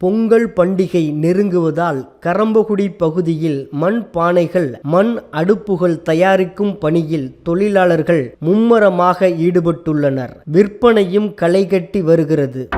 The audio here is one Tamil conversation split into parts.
பொங்கல் பண்டிகை நெருங்குவதால் கரம்பகுடி பகுதியில் மண் பானைகள் மண் அடுப்புகள் தயாரிக்கும் பணியில் தொழிலாளர்கள் மும்மரமாக ஈடுபட்டுள்ளனர். விற்பனையும் களைகட்டி வருகிறது.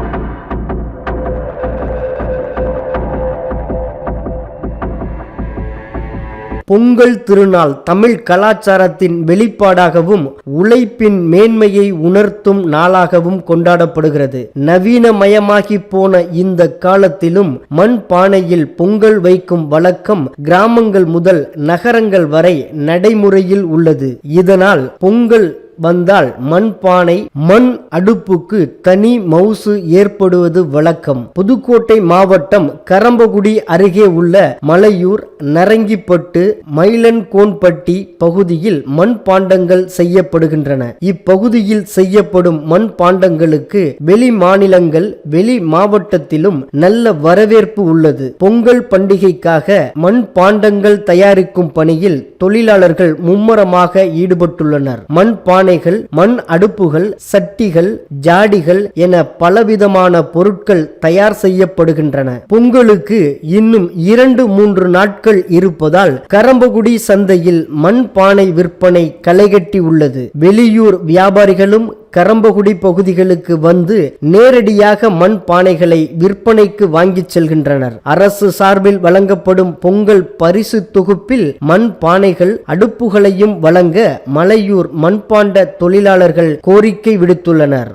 பொங்கல் திருநாள் தமிழ் கலாச்சாரத்தின் வெளிப்பாடாகவும் உழைப்பின் மேன்மையை உணர்த்தும் நாளாகவும் கொண்டாடப்படுகிறது. நவீனமயமாகி போன இந்த காலத்திலும் மண் பானையில் பொங்கல் வைக்கும் வழக்கம் கிராமங்கள் முதல் நகரங்கள் வரை நடைமுறையில் உள்ளது. இதனால் பொங்கல் வந்தால் மண் பானை மண் அடுப்புக்கு தனி மவுசு ஏற்படுவது வழக்கம். புதுக்கோட்டை மாவட்டம் கரம்பகுடி அருகே உள்ள மலையூர் நரங்கிப்பட்டு மயிலன்கோன்பட்டி பகுதியில் மண் பாண்டங்கள் செய்யப்படுகின்றன. இப்பகுதியில் செய்யப்படும் மண் பாண்டங்களுக்கு வெளி மாநிலங்கள் வெளி மாவட்டத்திலும் நல்ல வரவேற்பு உள்ளது. பொங்கல் பண்டிகைக்காக மண் பாண்டங்கள் தயாரிக்கும் பணியில் தொழிலாளர்கள் மும்முரமாக ஈடுபட்டுள்ளனர். மண் பானைகள் மண் அடுப்புகள் சட்டிகள் ஜாடிகள் என பலவிதமான பொருட்கள் தயார் செய்யப்படுகின்றன. பொங்கலுக்கு இன்னும் இரண்டு மூன்று நாட்கள் இருப்பதால் கரம்பகுடி சந்தையில் மண் பானை விற்பனை களைகட்டி உள்ளது. வெளியூர் வியாபாரிகளும் கரம்பகுடி பகுதிகளுக்கு வந்து நேரடியாக மண் பானைகளை விற்பனைக்கு வாங்கிச் செல்கின்றனர். அரசு சார்பில் வழங்கப்படும் பொங்கல் பரிசு தொகுப்பில் மண் பானைகள் அடுப்புகளையும் வழங்க மலையூர் மண்பாண்ட தொழிலாளர்கள் கோரிக்கை விடுத்துள்ளனர்.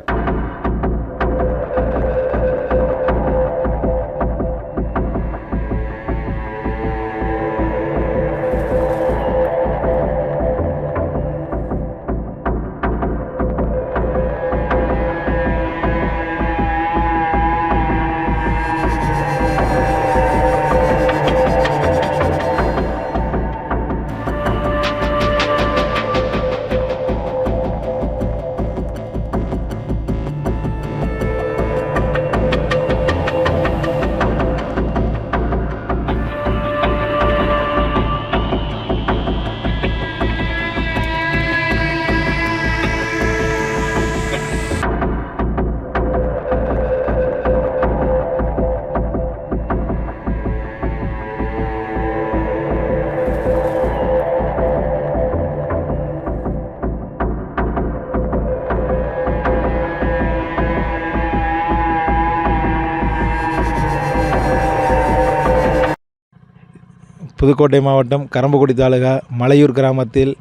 புதுக்கோட்டை மாவட்டம் கரம்பக்குடி தாலுகா மலையூர் கிராமத்தில்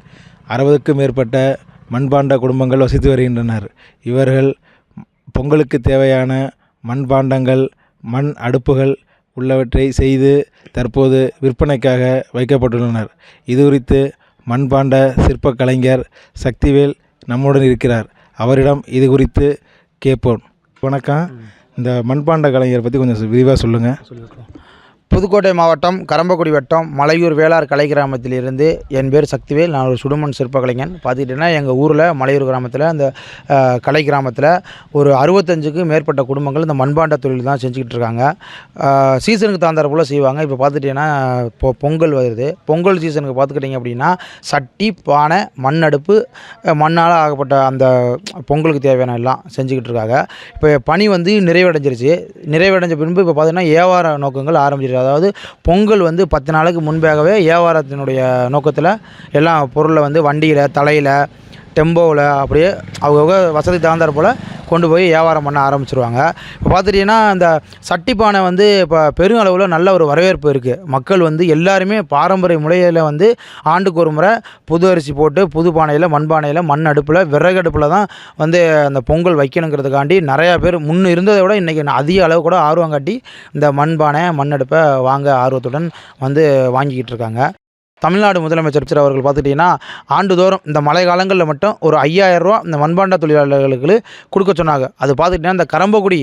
அறுபதுக்கும் மேற்பட்ட மண்பாண்ட குடும்பங்கள் வசித்து வருகின்றனர். இவர்கள் பொங்கலுக்கு தேவையான மண்பாண்டங்கள் மண் அடுப்புகள் உள்ளவற்றை செய்து தற்போது விற்பனைக்காக வைக்கப்பட்டுள்ளனர். இது குறித்து மண்பாண்ட சிற்பக் கலைஞர் சக்திவேல் நம்முடன் இருக்கிறார். அவரிடம் இது குறித்து கேட்போம். வணக்கம். இந்த மண்பாண்ட கலைஞர் பற்றி கொஞ்சம் விரிவாக சொல்லுங்கள் புதுக்கோட்டை மாவட்டம் கரம்பக்குடி வட்டம் மலையூர் வேளார் கலை கிராமத்திலிருந்து என் பேர் சக்திவேல். நான் ஒரு சுடுமண் சிற்பக்கலைஞன். பார்த்துக்கிட்டிங்கன்னா எங்கள் ஊரில் மலையூர் கிராமத்தில் அந்த கலை கிராமத்தில் ஒரு அறுபத்தஞ்சுக்கு மேற்பட்ட குடும்பங்கள் இந்த மண்பாண்ட தொழில் தான் செஞ்சுக்கிட்டு இருக்காங்க. சீசனுக்கு தகுந்தாற் போல் செய்வாங்க. இப்போ பார்த்துட்டிங்கன்னா இப்போ பொங்கல் வருது. பொங்கல் சீசனுக்கு பார்த்துக்கிட்டிங்க அப்படின்னா சட்டி பானை மண் அடுப்பு மண்ணால் ஆகப்பட்ட அந்த பொங்கலுக்கு தேவையான எல்லாம் செஞ்சுக்கிட்டு இருக்காங்க. இப்போ பனி வந்து நிறைவடைஞ்சிருச்சு. நிறைவடைஞ்ச பின்பு இப்போ பார்த்தீங்கன்னா வியாபார நோக்கங்கள் ஆரம்பிச்சிருக்காங்க அதாவது பொங்கல் வந்து பத்து நாளுக்கு முன்பாகவே வியாபாரத்தினுடைய நோக்கத்தில் எல்லாம் பொருளை வந்து வண்டியில் தலையில் டெம்போவில் அப்படியே அவங்கவுங்க வசதி தகுந்தார் போல் கொண்டு போய் வியாபாரம் பண்ண ஆரம்பிச்சிருவாங்க. இப்போ பார்த்துட்டிங்கன்னா இந்த சட்டிப்பானை வந்து இப்போ பெரும் அளவில் நல்ல ஒரு வரவேற்பு இருக்குது மக்கள் வந்து எல்லாருமே பாரம்பரிய முறையில் வந்து ஆண்டுக்கு ஒரு முறை புது அரிசி போட்டு புது பானையில் மண்பானையில் மண் அடுப்பில் விறகு அடுப்பில் தான் வந்து அந்த பொங்கல் வைக்கணுங்கிறதுக்காண்டி நிறையா பேர் முன் இருந்ததை விட இன்றைக்கி அதிக அளவு கூட ஆர்வம் காட்டி இந்த மண்பானை மண் அடுப்பை வாங்க ஆர்வத்துடன் வந்து வாங்கிக்கிட்டு இருக்காங்க. தமிழ்நாடு முதலமைச்சர் சார் அவர்கள் பார்த்துட்டிங்கன்னா ஆண்டுதோறும் இந்த மழை காலங்களில் மட்டும் ஒரு 5000 ரூபா இந்த மண்பாண்ட தொழிலாளர்களுக்கு கொடுக்க சொன்னாங்க. அது பார்த்துக்கிட்டிங்கன்னா இந்த கரம்பக்குடி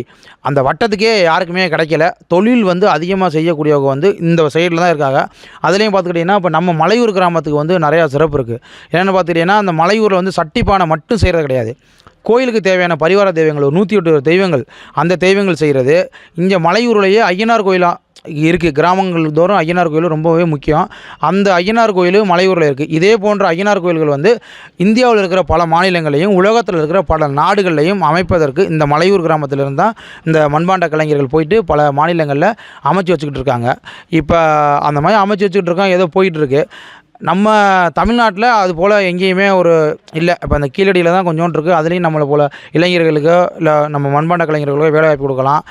அந்த வட்டத்துக்கே யாருக்குமே கிடைக்கல. தொழில் வந்து அதிகமாக செய்யக்கூடியவங்க வந்து இந்த சைடில் தான் இருக்காங்க. அதுலேயும் பார்த்துக்கிட்டிங்கன்னா இப்போ நம்ம மலையூர் கிராமத்துக்கு வந்து நிறையா சிறப்பு இருக்குது என்னென்னு பார்த்துக்கிட்டிங்கன்னா அந்த மலையூரில் வந்து சட்டிப்பானை மட்டும் செய்கிறது கிடையாது. கோயிலுக்கு தேவையான பரிவார தெய்வங்கள் ஒரு நூற்றி எட்டு தெய்வங்கள் அந்த தெய்வங்கள் செய்கிறது இங்கே மலையூர்லேயே ஐயனார் கோயிலாக இருக்குது கிராமங்கள் தோறும் ஐயனார் கோயில் ரொம்பவே முக்கியம். அந்த ஐயனார் கோயில் மலையூரில் இருக்குது இதே போன்ற ஐயனார் கோயில்கள் வந்து இந்தியாவில் இருக்கிற பல மாநிலங்களையும் உலகத்தில் இருக்கிற பல நாடுகள்லையும் அமைப்பதற்கு இந்த மலையூர் கிராமத்திலிருந்து தான் இந்த மண்பாண்ட கலைஞர்கள் போயிட்டு பல மாநிலங்களில் அமைச்சு வச்சுக்கிட்டு இருக்காங்க. இப்போ அந்த மாதிரி அமைச்சு வச்சுக்கிட்டு இருக்கோம் ஏதோ போயிட்டுருக்கு நம்ம தமிழ்நாட்டில் அது போல் எங்கேயுமே ஒரு இல்லை. இப்போ அந்த கீழடியில் தான் கொஞ்சோண்டு இருக்குது அதுலேயும் நம்மளை போல் இளைஞர்களுக்கோ இல்லை நம்ம மண்பாண்ட கலைஞர்களுக்கோ வேலைவாய்ப்பு கொடுக்கலாம்.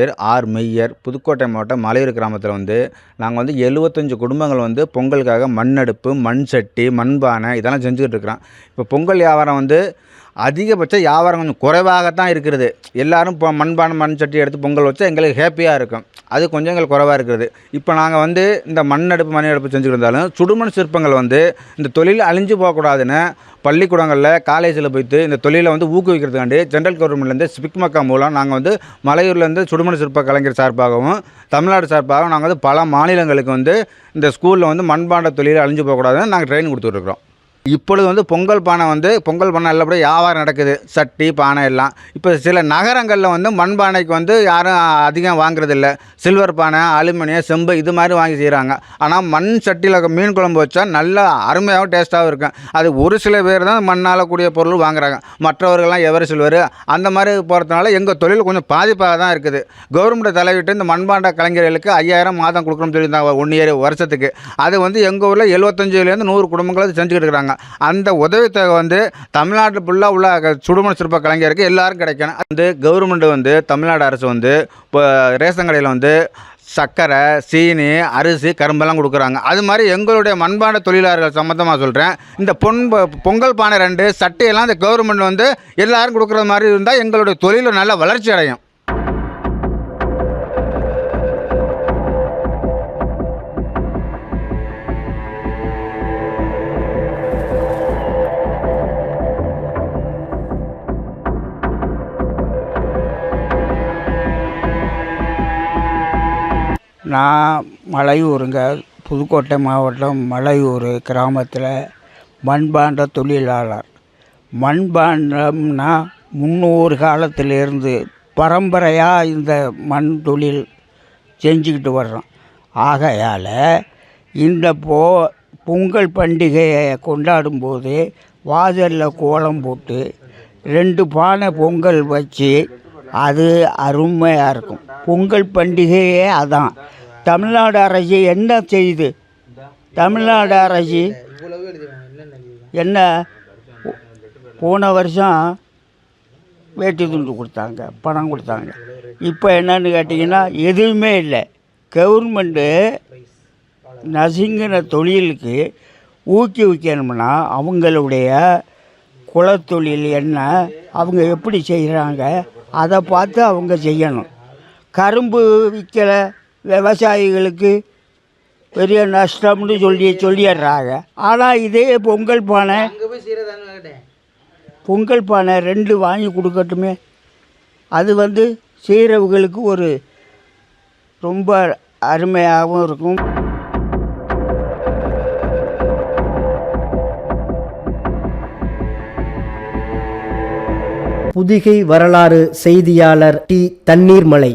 பேர் ஆர் மெய்யர். புதுக்கோட்டை மாவட்டம் மலையூர் கிராமத்தில் வந்து நாங்கள் வந்து எழுபத்தஞ்சு குடும்பங்கள் வந்து பொங்கலுக்காக மண் அடுப்பு மண் சட்டி மண்பானை இதெல்லாம் செஞ்சுக்கிட்டு இருக்கிறோம். இப்போ பொங்கல் வியாபாரம் வந்து அதிகபட்ச வியாபாரம் கொஞ்சம் குறைவாகத்தான் இருக்கிறது. எல்லோரும் இப்போ மண்பானை மண் சட்டி எடுத்து பொங்கல் வச்சா எங்களுக்கு ஹேப்பியாக இருக்கும். அது கொஞ்சம் எங்களுக்கு குறைவாக இருக்கிறது. இப்போ நாங்கள் வந்து இந்த மண் அடுப்பு மண் அடுப்பு செஞ்சுக்கிட்டு இருந்தாலும் சுடுமண் சிற்பங்கள் வந்து இந்த தொழில் அழிஞ்சு போகக்கூடாதுன்னு பள்ளிக்கூடங்களில் காலேஜில் போயிட்டு இந்த தொழிலை வந்து ஊக்குவிக்கிறதுக்காண்டி ஜென்ரல் கவர்மெண்ட்லேருந்து ஸ்பிக்மக்கா மூலம் நாங்கள் வந்து மலையூர்லேருந்து சுடுமண் சிற்ப கலைஞர் சார்பாகவும் தமிழ்நாடு சார்பாகவும் நாங்கள் வந்து பல மாநிலங்களுக்கு வந்து இந்த ஸ்கூலில் வந்து மண்பாண்ட தொழில் அழிஞ்சு போகக்கூடாதுன்னு நாங்கள் ட்ரைனிங் கொடுத்துட்ருக்குறோம் இப்பொழுது வந்து பொங்கல் பானை வந்து பொங்கல் பானை நல்லபடியாக வியாபாரம் நடக்குது. சட்டி பானை எல்லாம். இப்போ சில நகரங்களில் வந்து மண்பானைக்கு வந்து யாரும் அதிகம் வாங்குறதில்ல. சில்வர் பானை அலுமினியம் செம்பு இது மாதிரி வாங்கி செய்கிறாங்க ஆனால் மண் சட்டியில் மீன் குழம்பு வச்சா நல்லா அருமையாகவும் டேஸ்ட்டாகவும் இருக்கும். அது ஒரு சில பேர் தான் மண்ணால் கூடிய பொருள் வாங்குறாங்க. மற்றவர்கள்லாம் எவர் சில்வர்? அந்த மாதிரி போகிறதுனால எங்கள் தொழில் கொஞ்சம் பாதிப்பாக தான் இருக்குது. கவர்மெண்ட் தலையிட்டு இந்த மண்பாண்ட கலைஞர்களுக்கு ஐயாயிரம் மாதம் கொடுக்கணும்னு சொல்லியிருந்தாங்க ஒன் இயர் வருஷத்துக்கு. அது வந்து எங்கள் ஊரில் எழுபத்தஞ்சிலேருந்து நூறு குடும்பங்கள் செஞ்சுக்கிட்டு இருக்கிறாங்க. அந்த உதவித்தொகை வந்து தமிழ்நாட்டில் ஃபுல்லாக உள்ள சுடுமண சிற்ப கலைஞருக்கு எல்லாரும் கிடைக்கணும். வந்து கவர்மெண்ட் வந்து தமிழ்நாடு அரசு வந்து இப்போ ரேஷன் கடையில் வந்து சர்க்கரை சீனி அரிசி கரும்பெல்லாம் கொடுக்குறாங்க. அது மாதிரி எங்களுடைய மண்பாண்ட தொழிலாளர்கள் சம்மந்தமாக சொல்கிறேன் இந்த பொன் பொங்கல் பானை ரெண்டு சட்டையெல்லாம் இந்த கவர்மெண்ட் வந்து எல்லாரும் கொடுக்குற மாதிரி இருந்தால் எங்களுடைய தொழில் நல்ல வளர்ச்சி அடையும். நான் மலையூருங்க. புதுக்கோட்டை மாவட்டம் மலையூர் கிராமத்தில் மண்பாண்ட தொழிலாளர். மண்பாண்டம்னா முன்னூறு காலத்திலேருந்து பரம்பரையாக இந்த மண் தொழில் செஞ்சுக்கிட்டு வர்றோம். ஆகையால் இந்த போ பொங்கல் பண்டிகையை கொண்டாடும்போது வாசலில் கோலம் போட்டு ரெண்டு பானை பொங்கல் வச்சு அது அருமையாக இருக்கும். பொங்கல் பண்டிகையே அதான். தமிழ்நாடு அரசு என்ன செய்யுது தமிழ்நாடு அரசு என்ன போன வருஷம் வேட்டி துண்டு கொடுத்தாங்க பணம் கொடுத்தாங்க. இப்போ என்னன்னு கேட்டிங்கன்னா எதுவுமே இல்லை. கவர்மெண்ட்டு நசுங்கின தொழிலுக்கு ஊக்குவிக்கணும்னா அவங்களுடைய குலத்தொழில் என்ன அவங்க எப்படி செய்கிறாங்க அதை பார்த்து அவங்க செய்யணும். கரும்பு விற்கிற விவசாயிகளுக்கு பெரிய நஷ்டம்னு சொல்லி சொல்லிடுறாங்க. ஆனால் இதே பொங்கல் பானை பொங்கல் பானை ரெண்டு வாங்கி கொடுக்கட்டுமே. அது வந்து செய்கிறவங்களுக்கு ஒரு ரொம்ப அருமையாகவும் இருக்கும். புதிகை வரலாறு செய்தியாளர் டி தண்ணீர்மலை.